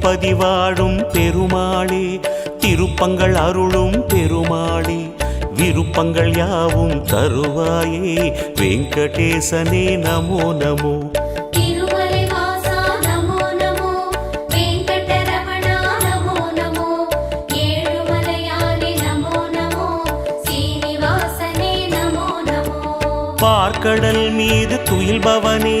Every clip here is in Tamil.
பதிவாழும் பெருமாளே திருப்பங்கள் அருளும் பெருமாளே விருப்பங்கள் யாவும் தருவாயே வெங்கடேசனே நமோ நமோ. பார்க்கடல் மீது துயில்பவனே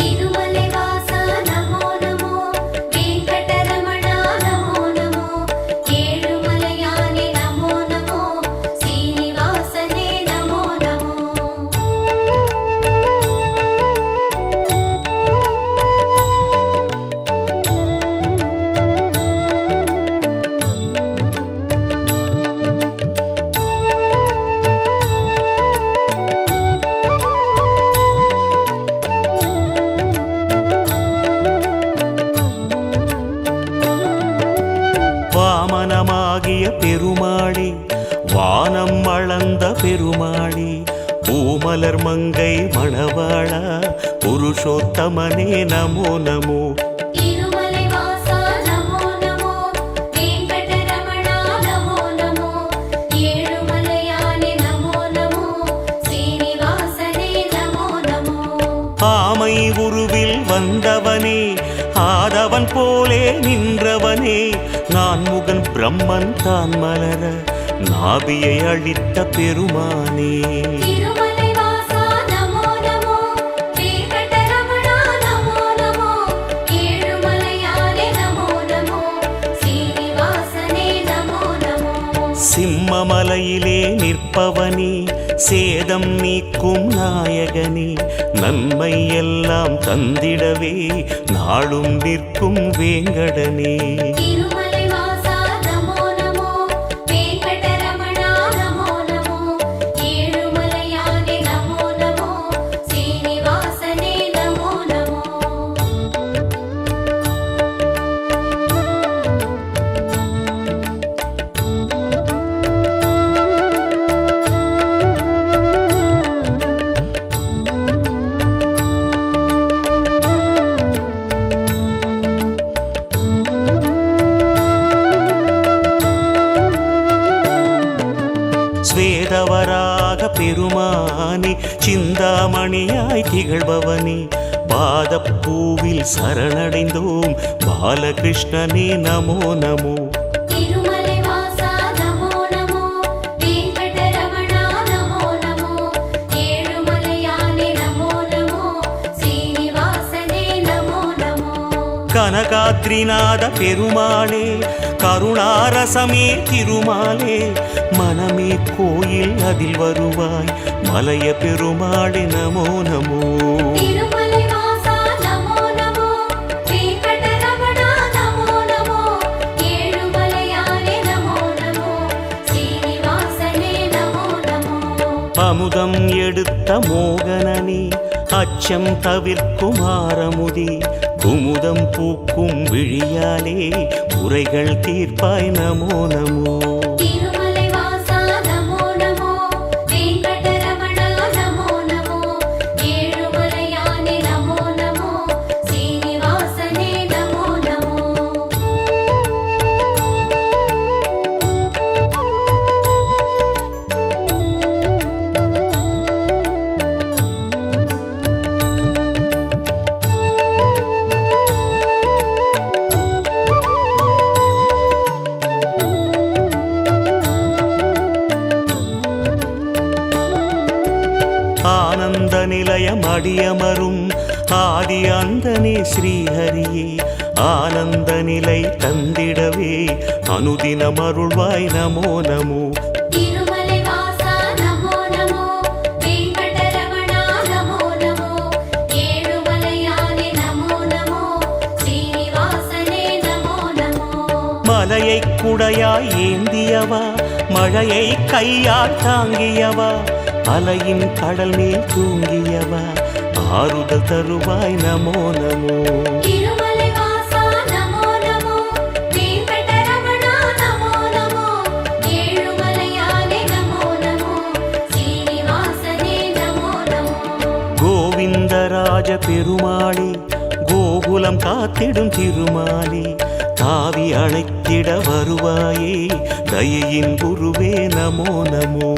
பிரம்மன் தான் மலர நாபியை அழித்த பெருமானே. சிம்மமலையிலே நிற்பவனே சேதம் நீக்கும் நாயகனே. நன்மை எல்லாம் தந்திடவே நாளும் நிற்கும் வேங்கடனே. மலப்பூவில் சரணடைந்தோம். பாலகிருஷ்ணனே நமோ நமோ. கனகாத்ரிநாத பெருமாளே கருணாரசமே திருமாலே மனமே கோயில் அதில் வருவாய். மலைய பெருமாளே நமோ நமோ. அமுதம் எடுத்த மோகனனே அச்சம் தவிர்க்கும் ஆரமுதி. குமுதம் பூக்கும் விழியாலே உரைகள் தீர்ப்பாய் நமோ நமோ. ஆனந்த நிலையம் அடியமரும் ஆதி அந்தனே ஸ்ரீஹரியே. ஆனந்த நிலை தந்திடவே அனுதினம் அருள்வாய் நமோ நமோ. மலையை குடையாய் ஏந்தியவா? மழையை கையால் தாங்கியவா? அலையின் கடல் மேல் தூங்கியவா? ஆறுதல் தருவாய் நமோ நமோ. கோவிந்தராஜ பெருமாளே கோகுலம் காத்திடும் திருமாலே தாவி அழைத்திட வருவாயே தயையின் குருவே நமோ நமோ.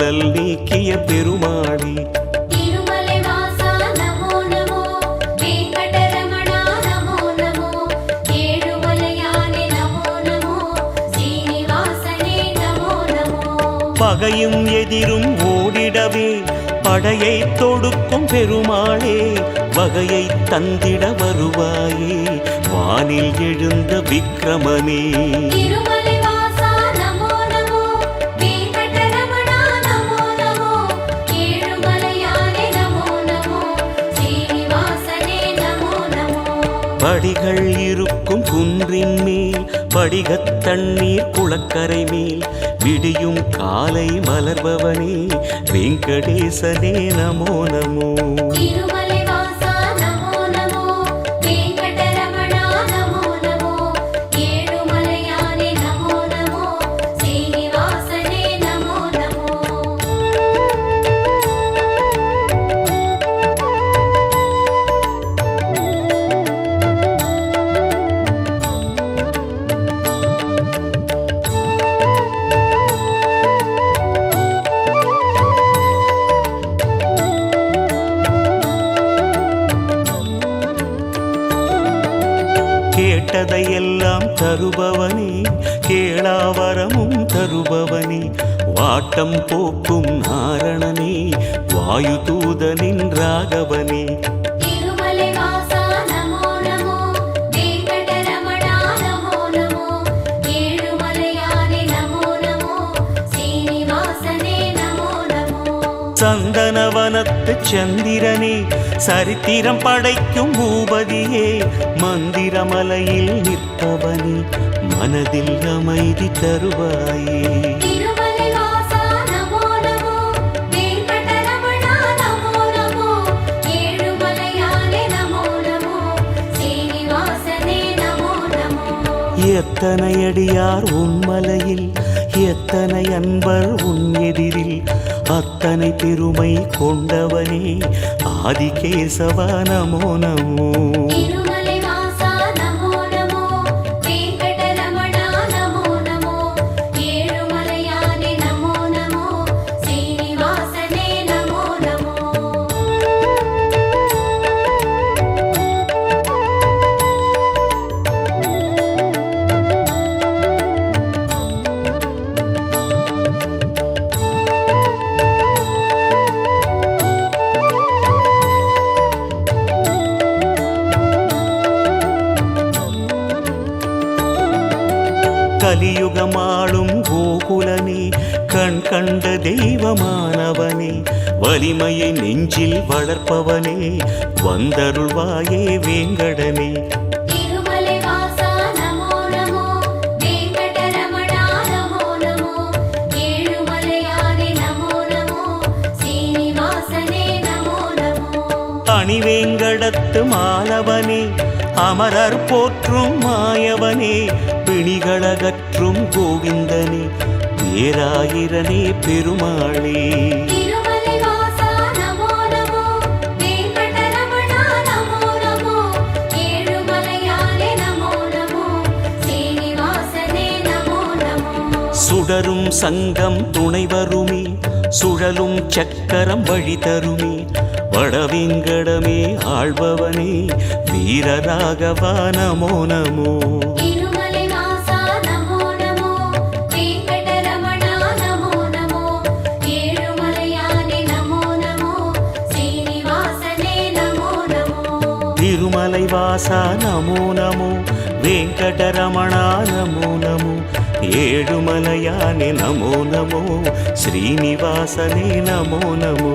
ஸ்ரீனிவாசனே நீக்கிய பெருமாடி பகையும் எதிரும் ஓடிடவே படையை தொடுக்கும் பெருமாளே வகையை தந்திட வருவாயே வானில் எழுந்த விக்கிரமனே படிகள் இருக்கும் குன்றின் மேல் படிகத் தண்ணீர் குளக்கரை மேல் விடியும் காலை மலர்பவனே வெங்கடேசனே நமோ நமோ. வாட்டம் போக்கும் நாரணனே வாயு தூதனின் ராகவனே. சந்தனவனத்து சந்திரனே சரித்திரம் படைக்கும் பூபதியே மந்திரமலையில் நிற்பவனே மனதில் அமைதி தருவாயே. எத்தனை அடியார் உன்மலையில் எத்தனை அன்பர் உன் எதிரில்? அத்தனை பெருமை கொண்டவனே ஆதிகேசவ நமோ நமோ. வலிமையை நெஞ்சில் வளர்ப்பவனே வந்தருள்வாயே வேங்கடனே. மணிவேங்கடத்து மாலவனே அமரர் போற்றும் மாயவனே பிணிகளகற்றும் கோவிந்தனே பேராயிரனே பெருமாளே. சுடரும் சங்கம் துணை வருமே சுழலும் சக்கரம் வழி தருமே. வடவேங்கடமே ஆள்பவனே வீரராகவா நமோ நமோ. திருமலை வாசா நமோ நமோ வெங்கடரமணா நமோ நமோ. ஏழுமலையானே நமோ நமோ சீனிவாசனே நமோ நமோ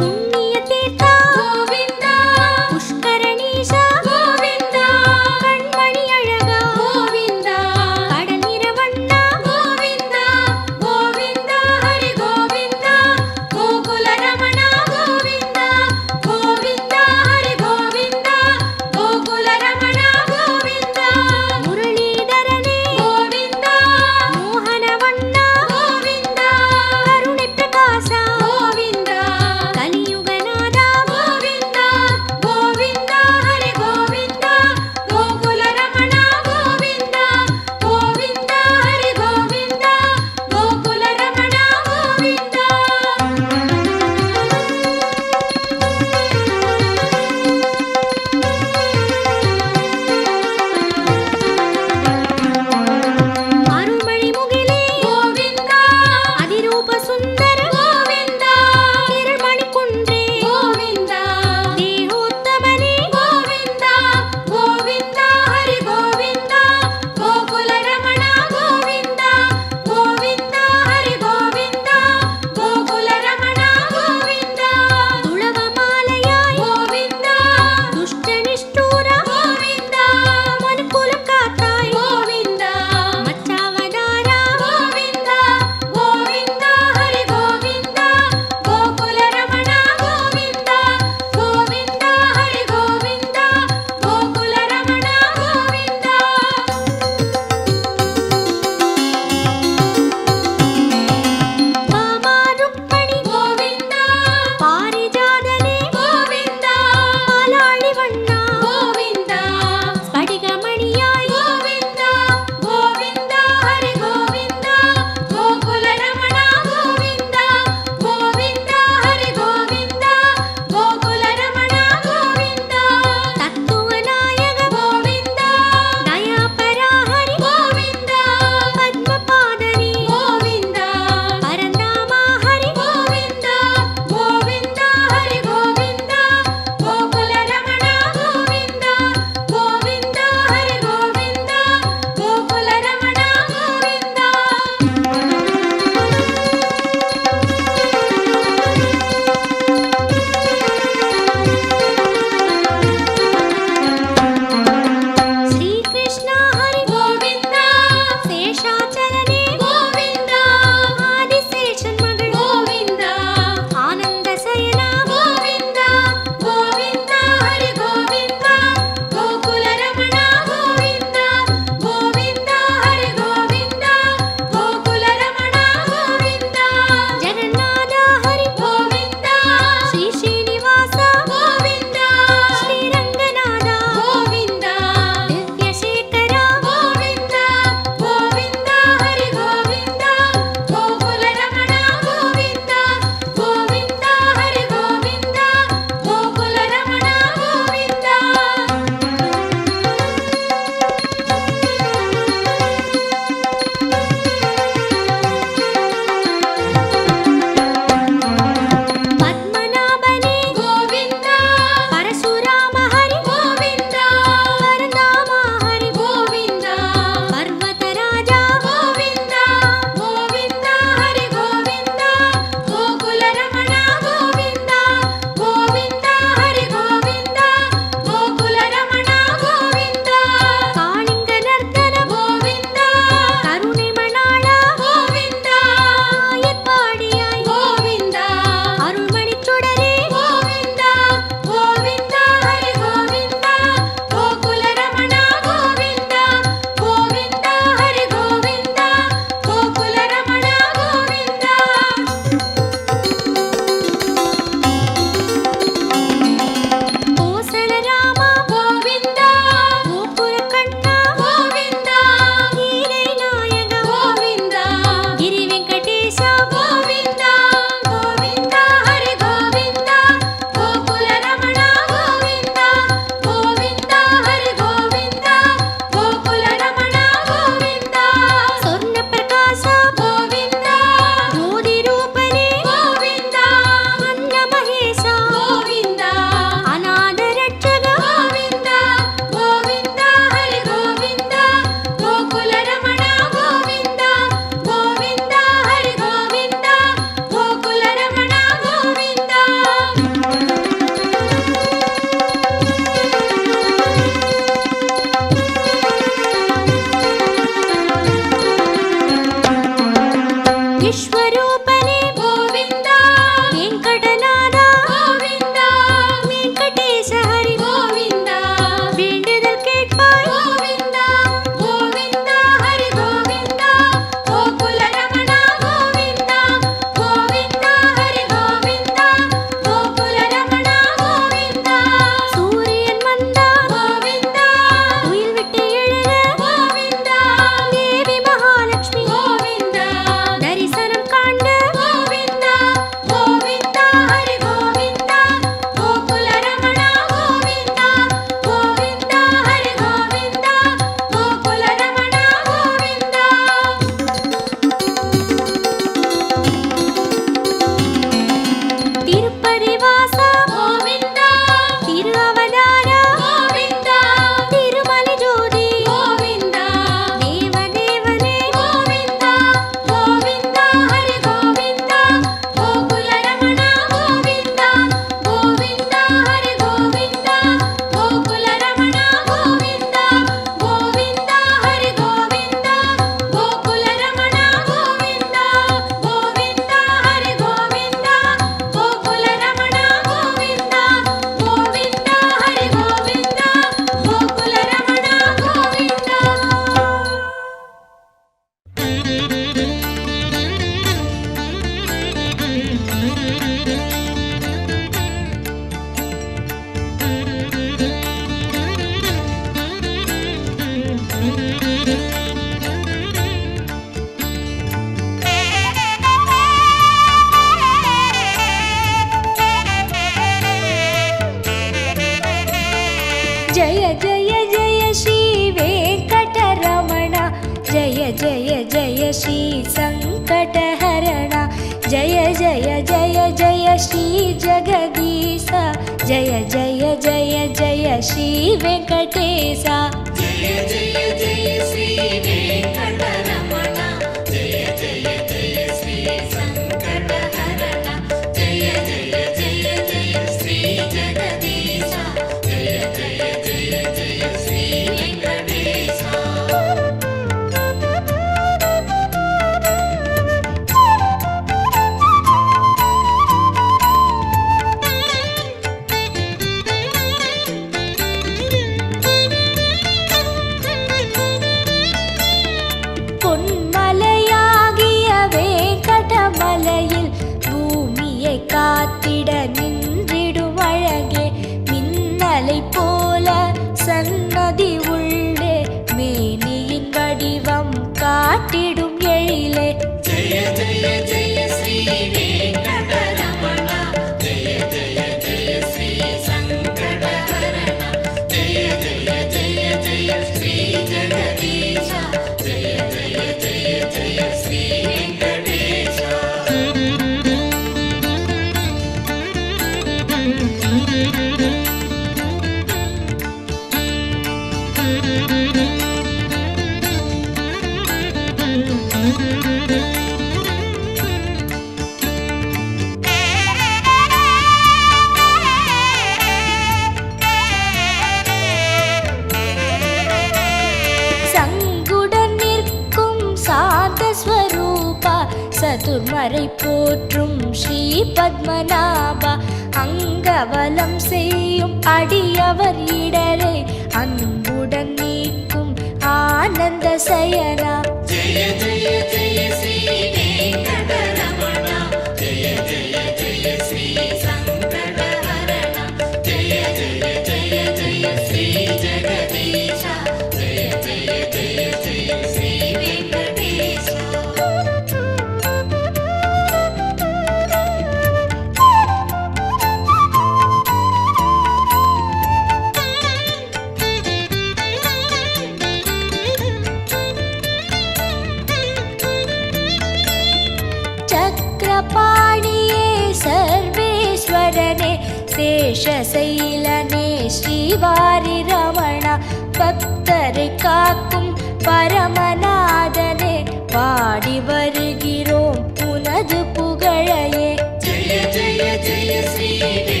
You see me.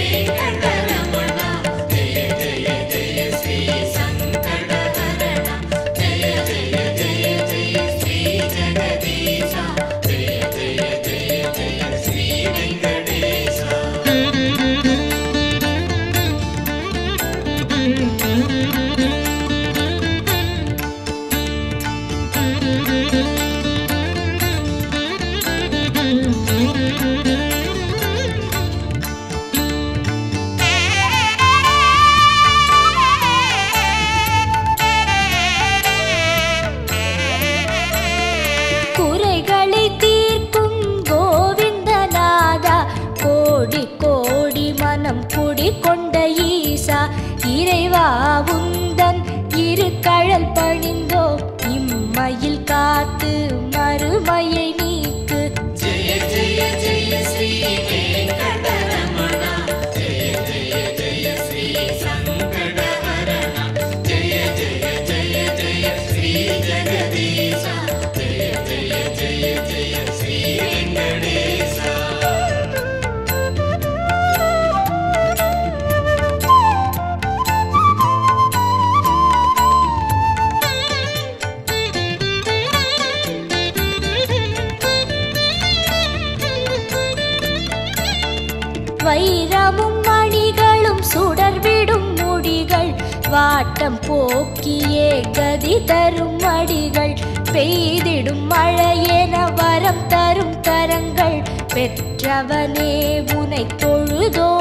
மறுமையில் காத்து மறுமையில் வாட்டம் போக்கியே கதி தரும் அடிகள் பெய்திடும் மழையென வரம் தரும் கரங்கள். பெற்றவனே உனை தொழுதோ